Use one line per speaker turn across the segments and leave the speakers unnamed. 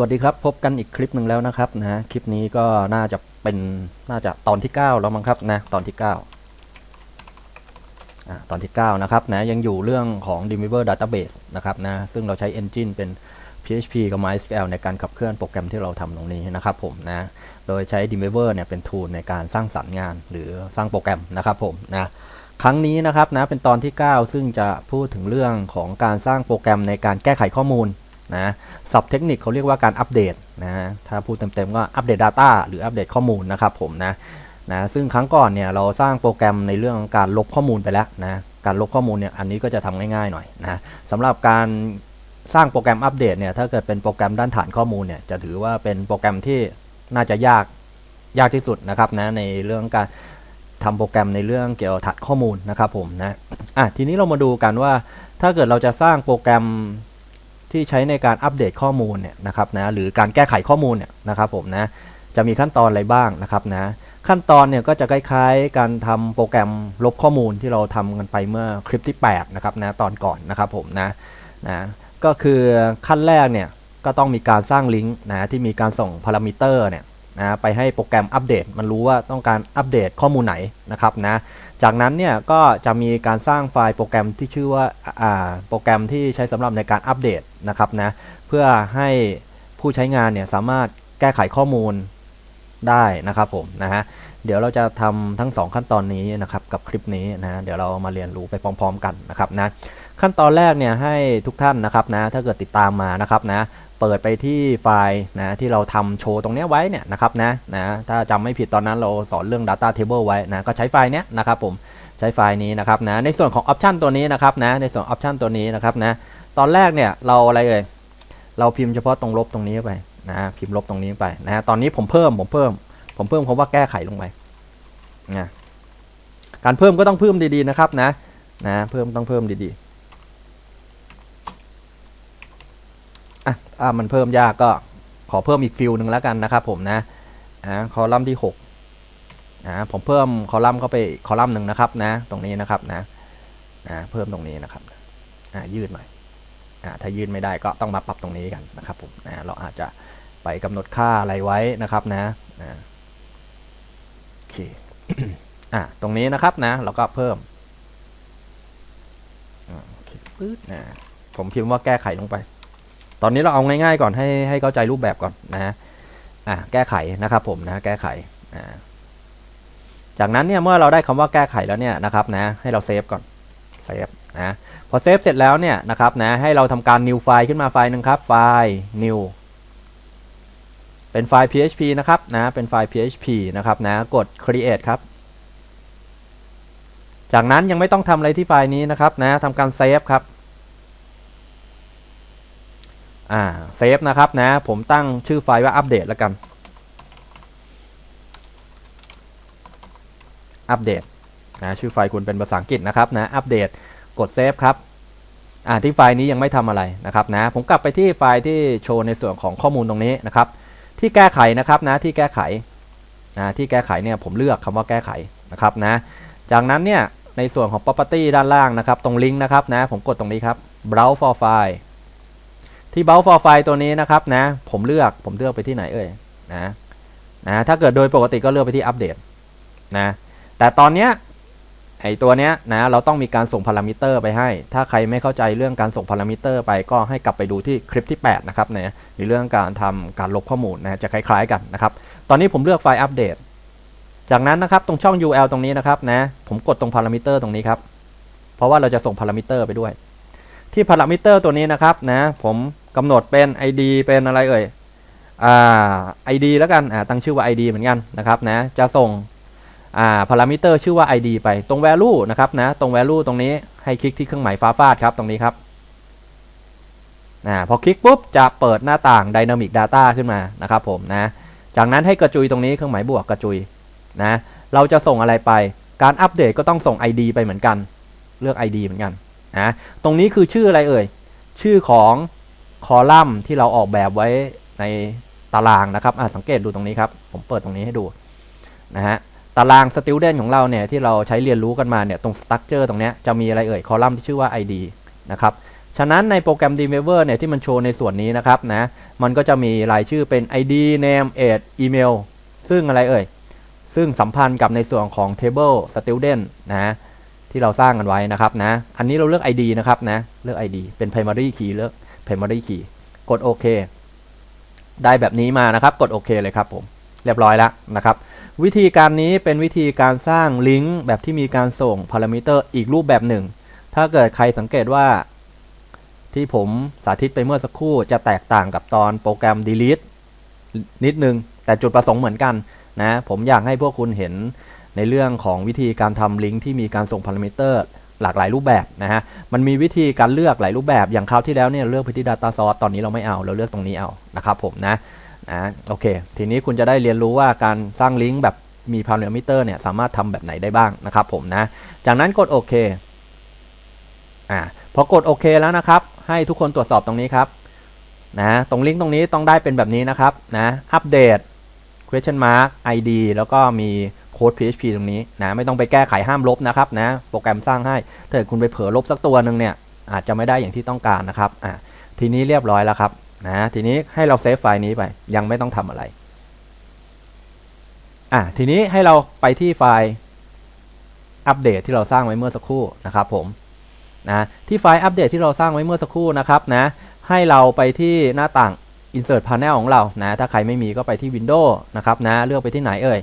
วัสดีครับ พบกันอีกคลิปหนึ่งแล้วนะครับนะคลิปนี้ก็น่าจะเป็นน่าจะตอนที่ 9 แล้วมั้งครับนะตอนที่ 9อ่าตอนที่ 9 นะครับนะยังอยู่เรื่องของ d e m i v e r Database นะครับนะซึ่งเราใช้ Engine เป็น PHP กับ MySQL ในการขับเคลื่อนโปรแกรมที่เราทำตรงนี้นะครับผมนะโดยใช้ d e m i v e r เนี่ยเป็นทูลในการสร้างสรรค์งานหรือสร้างโปรแกรมนะครับผมนะครั้งนี้นะครับนะเป็นตอนที่ 9 ซึ่งจะพูดถึงเรื่องของการสร้างโปรแกรมในการแก้ไขข้อมูล นะศัพท์เทคนิคเขาเรียกว่าการอัปเดตนะถ้าพูดเต็มๆก็อัปเดต Data หรืออัปเดตข้อมูลนะครับผมนะนะซึ่งครั้งก่อนเนี่ยเราสร้างโปรแกรมในเรื่องการลบข้อมูลไปแล้วนะการลบข้อมูลเนี่ยอันนี้ก็จะทำง่ายๆหน่อยนะสำหรับการสร้างโปรแกรมอัปเดตเนี่ยถ้าเกิดเป็นโปรแกรมด้านฐานข้อมูลเนี่ยจะถือว่าเป็นโปรแกรมที่น่าจะยากยากที่สุดนะครับนะในเรื่องการทำโปรแกรมในเรื่องเกี่ยวกับฐานข้อมูลนะครับผมนะอะทีนี้เรามาดูกันว่าถ้าเกิดเราจะสร้างโปรแกรม ที่ใช้ในการอัปเดตข้อมูลเนี่ยนะครับนะหรือการแก้ไขข้อมูลเนี่ยนะครับผมนะจะมีขั้นตอนอะไรบ้างนะครับนะขั้นตอนเนี่ยก็จะคล้ายๆ การทำโปรแกรมลบข้อมูลที่เราทำกันไปเมื่อคลิปที่8นะครับนะตอนก่อนนะครับผมนะนะก็คือขั้นแรกเนี่ยก็ต้องมีการสร้างลิงก์นะที่มีการส่งพารามิเตอร์เนี่ย นะไปให้โปรแกรมอัปเดต มันรู้ว่าต้องการอัปเดตข้อมูลไหนนะครับนะจากนั้นเนี่ยก็จะมีการสร้างไฟล์โปรแกรมที่ชื่อว่าอ่าโปรแกรมที่ใช้สำหรับในการอัปเดตนะครับนะเพื่อให้ผู้ใช้งานเนี่ยสามารถแก้ไขข้อมูลได้นะครับผมนะฮะเดี๋ยวเราจะทำทั้ง 2 ขั้นตอนนี้นะครับกับคลิปนี้นะเดี๋ยวเรามาเรียนรู้ไปพร้อม ๆ กันนะครับนะ ขั้นตอนแรกเนี่ยให้ทุกท่านนะครับนะถ้าเกิดติดตามมานะครับนะเปิดไปที่ไฟล์นะที่เราทำโชว์ตรงเนี้ยไว้เนี่ยนะครับนะนะถ้าจำไม่ผิดตอนนั้นเราสอนเรื่อง Data Table ไว้นะก็ใช้ไฟล์เนี้ยนะครับผมใช้ไฟล์นี้นะครับนะในส่วนของออปชันตัวนี้นะครับนะในส่วนออปชันตัวนี้นะครับนะตอนแรกเนี่ยเราอะไรเอ่ยเราพิมพ์เฉพาะตรงลบตรงนี้ไปนะพิมพ์ลบตรงนี้ไปนะฮะตอนนี้ผมเพิ่มผมเพิ่ม ผมเพิ่มคำว่าแก้ไขลงไปนะการเพิ่มก็ต้องเพิ่มดีๆนะครับนะนะเพิ่มต้องเพิ่มดีๆ อะถ้ามันเพิ่มยากก็ขอเพิ่มอีกฟิลหนึ่งแล้วกันนะครับผมนะอ่าคอลัมน์ที่6นะผมเพิ่มคอลัมน์เข้าไปคอลัมน์หนึ่งนะครับนะ ตรงนี้นะครับนะอ่าเพิ่มตรงนี้นะครับอ่ายืดหน่อยอ่าถ้ายืดไม่ได้ก็ต้องมาปรับตรงนี้กันนะครับผมนะเราอาจจะไปกำหนดค่าอะไรไว้นะครับนะนะโอเคอ่าตรงนี้นะครับนะ เราก็เพิ่มอ่าโอเคปึ๊ดนะผมพิมพ์ว่าแก้ไขลงไป ตอนนี้เราเอาง่ายๆก่อนให้ให้เข้าใจรูปแบบก่อนนะอ่าแก้ไขนะครับผมนะแก้ไขอ่าจากนั้นเนี่ยเมื่อเราได้คำว่าแก้ไขแล้วเนี่ยนะครับนะให้เราเซฟก่อนเซฟนะพอเซฟเสร็จแล้วเนี่ยนะครับนะให้เราทำการ new ไฟล์ขึ้นมาไฟล์หนึ่งครับไฟล์ new เป็นไฟล์ php นะครับนะเป็นไฟล์ php นะครับนะกด create ครับ จากนั้นยังไม่ต้องทำอะไรที่ไฟล์นี้นะครับนะทำการเซฟครับ อ่าเซฟนะครับนะ ผมตั้งชื่อไฟล์ว่าอัปเดตแล้วกัน อัปเดตนะชื่อไฟล์คุณเป็นภาษาอังกฤษนะครับนะอัปเดตกดเซฟครับอ่าที่ไฟล์นี้ยังไม่ทำอะไรนะครับนะผมกลับไปที่ไฟล์ที่โชว์ในส่วนของข้อมูลตรงนี้นะครับ ที่แก้ไขนะครับนะที่แก้ไขนะที่แก้ไขเนี่ยผมเลือกคำว่าแก้ไขนะครับนะ จากนั้นเนี่ยในส่วนของ property ด้านล่างนะครับ ตรงลิงก์นะครับนะผมกดตรงนี้ครับ browse for file ที่ browse for file ตัวนี้นะครับนะ ผมเลือกผมเลือกไปที่ไหนเอ่ยนะนะถ้าเกิดโดยปกติก็เลือกไปที่อัปเดตนะแต่ตอนเนี้ยไอตัวเนี้ยนะเราต้องมีการส่งพารามิเตอร์ไปให้ ถ้าใครไม่เข้าใจเรื่องการส่งพารามิเตอร์ไปก็ให้กลับไปดูที่คลิปที่ 8 นะครับนี่ยในเรื่องการทำการลบข้อมูลนะจะคล้ายๆกันนะครับ ตอนนี้ผมเลือกไฟล์อัปเดต จากนั้นนะครับตรงช่อง UL ตรงนี้นะครับนะผมกดตรงพารามิเตอร์ตรงนี้ครับ เพราะว่าเราจะส่งพารามิเตอร์ไปด้วย ที่พารามิเตอร์ตัวนี้นะครับนะผมกำหนดเป็น ID เป็นอะไรเอ่ยอ่า ID แล้วกันอ่าตั้งชื่อว่า ID เหมือนกันนะครับนะจะส่งอ่าพารามิเตอร์ชื่อว่า ID ไปตรง value นะครับนะตรง value ตรงนี้ให้คลิกที่เครื่องหมายฟ้าฟาดครับตรงนี้ครับอ่าพอคลิกปุ๊บจะเปิดหน้าต่าง Dynamic Data ขึ้นมานะครับผมนะจากนั้นให้กระจุยตรงนี้เครื่องหมายบวกกระจุยนะเราจะส่งอะไรไป การอัปเดตก็ต้องส่ง ID ไปเหมือนกัน เลือก ID เหมือนกัน นะตรงนี้คือชื่ออะไรเอ่ย ชื่อของคอลัมน์ที่เราออกแบบไว้ในตารางนะครับอะสังเกตดูตรงนี้ครับ ผมเปิดตรงนี้ให้ดูนะฮะตาราง student ของเราเนี่ยที่เราใช้เรียนรู้กันมาเนี่ยตรง structure ตรงเนี้ยจะมีอะไรเอ่ยคอลัมน์ที่ชื่อว่า ID นะครับฉะนั้นในโปรแกรม Dreamweaver เนี่ยที่มันโชว์ในส่วนนี้นะครับนะมันก็จะมีรายชื่อเป็น ID name age email ซึ่งอะไรเอ่ย ซึ่งสัมพันธ์กับในส่วนของ table student นะ ที่เราสร้างกันไว้นะครับนะ อันนี้เราเลือก ID นะครับนะ เลือก ID เป็น primary key เลือก primary key กดโอเคได้แบบนี้มานะครับ กดโอเคเลยครับผมเรียบร้อยแล้วนะครับ วิธีการนี้เป็นวิธีการสร้างลิงก์แบบที่มีการส่งพารามิเตอร์อีกรูปแบบหนึ่ง ถ้าเกิดใครสังเกตว่า ที่ผมสาธิตไปเมื่อสักครู่จะแตกต่างกับตอนโปรแกรม delete นิดนึง แต่จุดประสงค์เหมือนกันนะ ผมอยากให้พวกคุณเห็น ในเรื่องของวิธีการทำลิงก์ที่มีการส่งพารามิเตอร์หลากหลายรูปแบบนะฮะ มันมีวิธีการเลือกหลายรูปแบบอย่างคราวที่แล้วเนี่ยเลือกไปที่ Data Source ตอนนี้เราไม่เอาเราเลือกตรงนี้เอานะครับผมนะนะโอเค ทีนี้คุณจะได้เรียนรู้ว่าการสร้างลิงก์แบบมีพารามิเตอร์เนี่ยสามารถทำแบบไหนได้บ้างนะครับผมนะ จากนั้นกดโอเคอ่าพอกดโอเคแล้วนะครับ ให้ทุกคนตรวจสอบตรงนี้ครับนะตรงลิงก์ตรงนี้ต้องได้เป็นแบบนี้นะครับนะอัปเดต question mark id แล้วก็มี โค้ด php ตรงนี้นะไม่ต้องไปแก้ไขห้ามลบนะครับนะโปรแกรมสร้างให้ถ้าเกิดคุณไปเผลอลบสักตัวหนึ่งเนี่ยอาจจะไม่ได้อย่างที่ต้องการนะครับอ่าทีนี้เรียบร้อยแล้วครับนะทีนี้ให้เราเซฟไฟล์นี้ไปยังไม่ต้องทำอะไรอะทีนี้ให้เราไปที่ไฟล์อัปเดตที่เราสร้างไว้เมื่อสักครู่นะครับผมนะที่ไฟล์อัปเดตที่เราสร้างไว้เมื่อสักครู่นะครับนะให้เราไปที่หน้าต่าง insert panel ของเรานะถ้าใครไม่มีก็ไปที่ Windows นะครับนะเลือกไปที่ไหนเอ่ย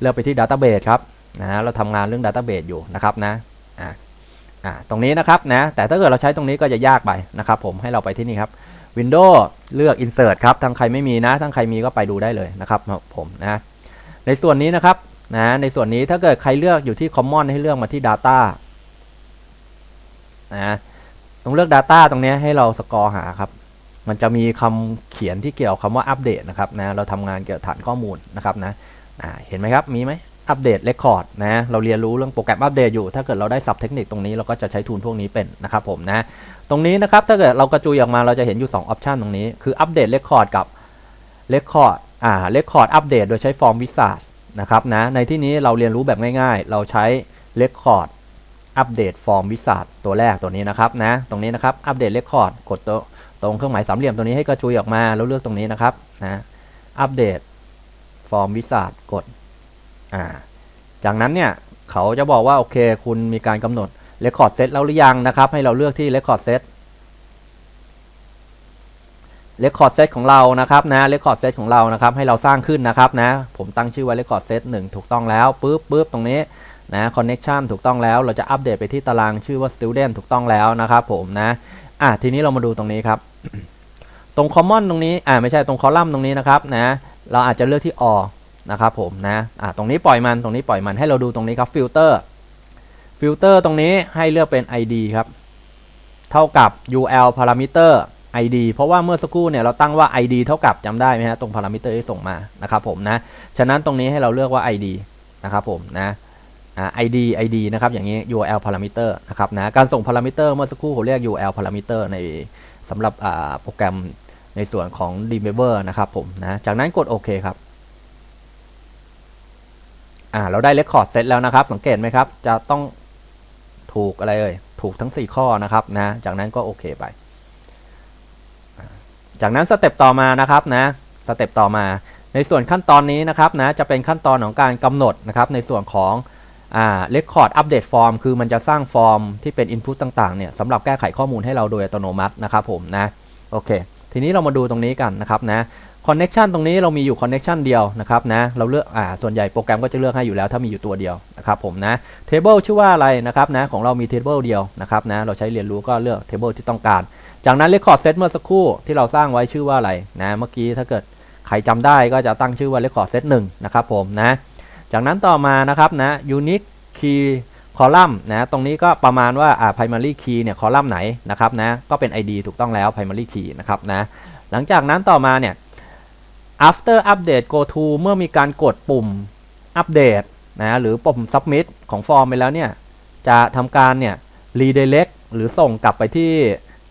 เลือกไปที่ Database ครับนะเราทำงานเรื่อง Database อยู่นะครับนะอ่าอ่าตรงนี้นะครับนะแต่ถ้าเกิดเราใช้ตรงนี้ก็จะยากไปนะครับผมให้เราไปที่นี่ครับ Windows เลือก Insert ครับทั้งใครไม่มีนะทั้งใครมีก็ไปดูได้เลยนะครับผมนะในส่วนนี้นะครับนะในส่วนนี้ถ้าเกิดใครเลือกอยู่ที่ Common ให้เลือกมาที่ Data นะตรงเลือก Data ตรงนี้ให้เราสกอร์หาครับ มันจะมีคำเขียนที่เกี่ยวคำว่าอัปเดตนะครับนะเราทำงานเกี่ยวกับฐานข้อมูลนะครับนะ เห็นไหมครับ มีไหมอัปเดตเรคคอร์ดนะ เราเรียนรู้เรื่องโปรแกรมอัปเดตอยู่ ถ้าเกิดเราได้สับเทคนิคตรงนี้เราก็จะใช้ทูลพวกนี้เป็นนะครับผมนะ ตรงนี้นะครับ ถ้าเกิดเรากระจุยออกมาเราจะเห็นอยู่2ออปชันตรงนี้ คืออัปเดตเรคคอร์ดกับเรคคอร์ดอ่าเรคคอร์ดอัปเดตโดยใช้ฟอร์มวิสาสนะครับนะ ในที่นี้เราเรียนรู้แบบง่ายๆ เราใช้เรคคอร์ดอัปเดตฟอร์มวิสาสตัวแรกตัวนี้นะครับนะ ตรงนี้นะครับ อัปเดตเรคคอร์ดกดตรงเครื่องหมายสามเหลี่ยมตัวนี้ให้กระจุยออกมาแล้วเลือกตรงนี้นะครับนะ อัปเดต ฟอร์มวิสาสกดอ่าจากนั้นเนี่ยเขาจะบอกว่า โอเค คุณมีการกำหนด Record Set แล้วหรือยังนะครับ ให้เราเลือกที่ Record Set Record Set ของเรานะครับนะ Record Set ของเรานะครับ ให้เราสร้างขึ้นนะครับนะ ผมตั้งชื่อไว้ Record Set 1 ถูกต้องแล้วปุ๊บปุ๊บตรงนี้นะ Connection ถูกต้องแล้ว เราจะอัปเดตไปที่ตารางชื่อว่า Student ถูกต้องแล้วนะครับผมนะอะทีนี้เรามาดูตรงนี้ครับ ตรง Common ตรงนี้อ่าไม่ใช่ตรงคอลัมน์ตรงนี้นะครับนะ เราอาจจะเลือกที่ all นะครับผมนะอะตรงนี้ปล่อยมันตรงนี้ปล่อยมันให้เราดูตรงนี้ครับ Filter ฟิลเตอร์ตรงนี้ให้เลือกเป็น ID ครับเท่ากับ UL parameter ID เพราะว่าเมื่อสักครู่เนี่ยเราตั้งว่า ID เท่ากับจำได้ไหมฮะตรง parameter ที่ส่งมานะครับผมนะฉะนั้นตรงนี้ให้เราเลือกว่า ID นะครับผมนะอ่า ID ID นะครับอย่างนี้ URL parameter นะครับนะการส่ง parameter เมื่อสักครู่ผมเรียก URL parameter ในสำหรับอ่าโปรแกรม ในส่วนของ Dreamweaver นะครับผมนะจากนั้นกดโอเคครับอ่าเราได้ Record Set แล้วนะครับ สังเกตไหมครับ จะต้องถูกอะไรเอ่ยถูกทั้ง 4 ข้อนะครับนะจากนั้นก็โอเคไป จากนั้นสเต็ปต่อมานะครับนะสเต็ปต่อมา ในส่วนขั้นตอนนี้นะครับนะจะเป็นขั้นตอนของการกำหนดนะครับในส่วนของอ่า record update form คือมันจะสร้างฟอร์มที่เป็น input ต่างๆเนี่ยสำหรับแก้ไขข้อมูลให้เราโดยอัตโนมัตินะครับผมนะโอเค ทีนี้เรามาดูตรงนี้กันนะครับนะ connection ตรงนี้เรามีอยู่ connection เดียวนะครับนะเราเลือกอ่าส่วนใหญ่โปรแกรมก็จะเลือกให้อยู่แล้วถ้ามีอยู่ตัวเดียวนะครับผมนะ table ชื่อว่าอะไรนะครับนะของเรามี table เดียวนะครับนะเราใช้เรียนรู้ก็เลือก table ที่ต้องการ จากนั้น record set เมื่อสักครู่ที่เราสร้างไว้ชื่อว่าอะไรนะเมื่อกี้ถ้าเกิดใครจำได้ก็จะตั้งชื่อว่า record set 1นะครับผมนะจากนั้นต่อมานะครับนะ unique key column นะตรงนี้ก็ประมาณว่าอ่า primary key เนี่ย column ไหนนะครับนะก็เป็น id ถูกต้องแล้ว primary key นะครับนะหลังจากนั้นต่อมาเนี่ย after update go to เมื่อมีการกดปุ่มอัปเดตนะหรือปุ่ม submit ของฟอร์มไปแล้วเนี่ยจะทำการเนี่ย redirect หรือส่งกลับไปที่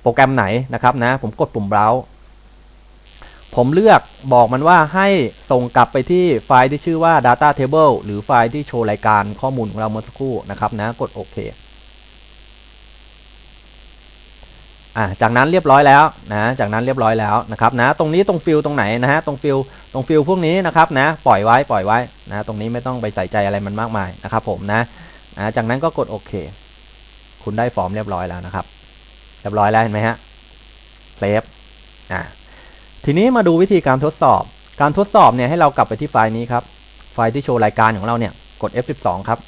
โปรแกรมไหนนะครับนะผมกดปุ่ม browse ผมเลือกบอกมันว่าให้ส่งกลับไปที่ไฟล์ที่ชื่อว่า data table หรือไฟล์ที่โชว์รายการข้อมูลของเราเมื่อสักครู่นะครับนะกดโอเคอ่าจากนั้นเรียบร้อยแล้วนะจากนั้นเรียบร้อยแล้วนะครับนะตรงนี้ตรงฟิลตรงไหนนะฮะตรงฟิลตรงฟิลพวกนี้นะครับนะปล่อยไว้ปล่อยไว้นะตรงนี้ไม่ต้องไปใส่ใจอะไรมันมากมายนะครับผมนะนะจากนั้นก็กดโอเค คุณได้ฟอร์มเรียบร้อยแล้วนะครับ เรียบร้อยแล้วเห็นไหมฮะเซฟอ่า ทีนี้มาดูวิธีการทดสอบ การทดสอบเนี่ยให้เรากลับไปที่ไฟล์นี้ครับ ไฟล์ที่โชว์รายการของเราเนี่ย กด F12 ครับ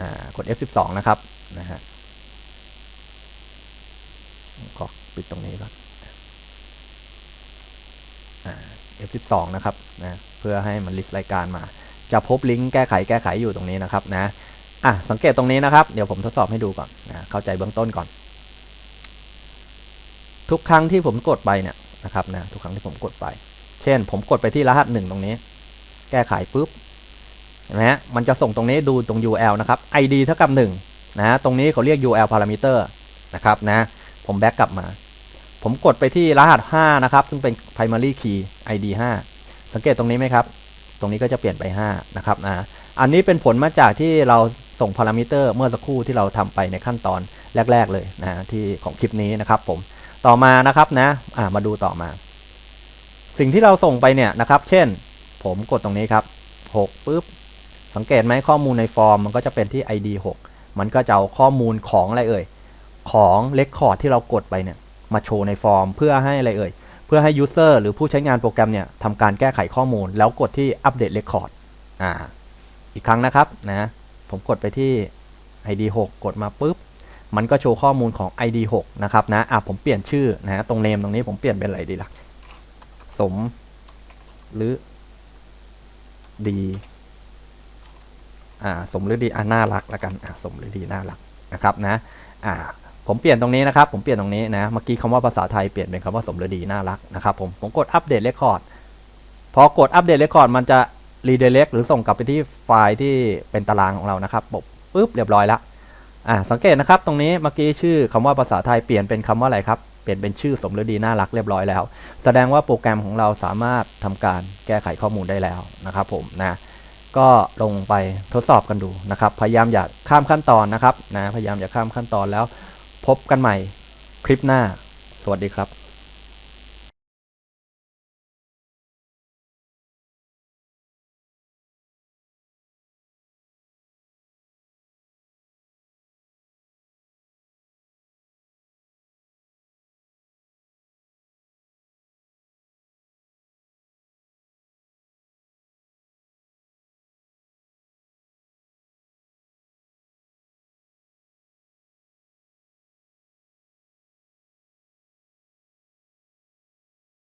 อ่ากด F12 นะครับ นะฮะก็ปิดตรงนี้ก่อนอ่า F12 นะครับ นะ เพื่อให้มันลิสต์รายการมา จะพบลิงก์แก้ไขแก้ไขอยู่ตรงนี้นะครับ นะ อะ สังเกตตรงนี้นะครับ เดี๋ยวผมทดสอบให้ดูก่อนนะ เข้าใจเบื้องต้นก่อน ทุกครั้งที่ผมกดไปเนี่ยนะครับนะทุกครั้งที่ผมกดไป เช่น ผมกดไปที่รหัสหนึ่งตรงนี้ แก้ไขปุ๊บเห็นไหมฮะมันจะส่งตรงนี้ดูตรง UL นะครับ ID เท่ากับหนึ่งนะตรงนี้เขาเรียก UL parameter นะครับนะผมแบ็กกลับมา ผมกดไปที่รหัส 5 นะครับ ซึ่งเป็น primary key ID 5 สังเกตตรงนี้ไหมครับ ตรงนี้ก็จะเปลี่ยนไป 5 นะครับนะอันนี้เป็นผลมาจากที่เราส่งพารามิเตอร์เมื่อสักครู่ที่เราทำไปในขั้นตอนแรก ๆ เลยนะที่ของคลิปนี้นะครับผม ต่อมานะครับนะอ่ามาดูต่อมา สิ่งที่เราส่งไปเนี่ยนะครับ เช่น ผมกดตรงนี้ครับ6ปุ๊บสังเกตไหมข้อมูลในฟอร์มมันก็จะเป็นที่ ID 6 มันก็จะเอาข้อมูลของอะไรเอ่ยของเลคคอร์ดที่เรากดไปเนี่ยมาโชว์ในฟอร์มเพื่อให้อะไรเอ่ยเพื่อให้ยูเซอร์หรือผู้ใช้งานโปรแกรมเนี่ยทำการแก้ไขข้อมูล แล้วกดที่อัปเดตเรคคอร์ดอ่าอีกครั้งนะครับนะผมกดไปที่ ID 6 กดมาปุ๊บ มันก็โชว์ข้อมูลของ ID 6นะครับนะอะผมเปลี่ยนชื่อนะตรงเนมตรงนี้ผมเปลี่ยนเป็นอะไรดีล่ะ สม หรือ ดีอ่าสมหรือดีอ่าน่ารักละกันอ่าสมหรือดีน่ารักนะครับนะอ่าผมเปลี่ยนตรงนี้นะครับ ผมเปลี่ยนตรงนี้นะเมื่อกี้คำว่าภาษาไทยเปลี่ยนเป็นคำว่าสมหรือดีน่ารักนะครับผมผมกดอัปเดตเรคคอร์ดพอกดอัปเดตเรคคอร์ดมันจะรีเดเ c กหรือส่งกลับไปที่ไฟล์ที่เป็นตารางของเรานะครับปุ๊บปุ๊บเรียบร้อยแล้ว อ่าสังเกตนะครับ ตรงนี้เมื่อกี้ชื่อคำว่าภาษาไทยเปลี่ยนเป็นคำว่าอะไรครับ เปลี่ยนเป็นชื่อสมฤดีน่ารักเรียบร้อยแล้ว แสดงว่าโปรแกรมของเราสามารถทำการแก้ไขข้อมูลได้แล้วนะครับ ผมนะก็ลงไปทดสอบกันดูนะครับ พยายามอย่าข้ามขั้นตอนนะครับนะพยายามอย่าข้ามขั้นตอนแล้ว พบกันใหม่คลิปหน้า สวัสดีครับ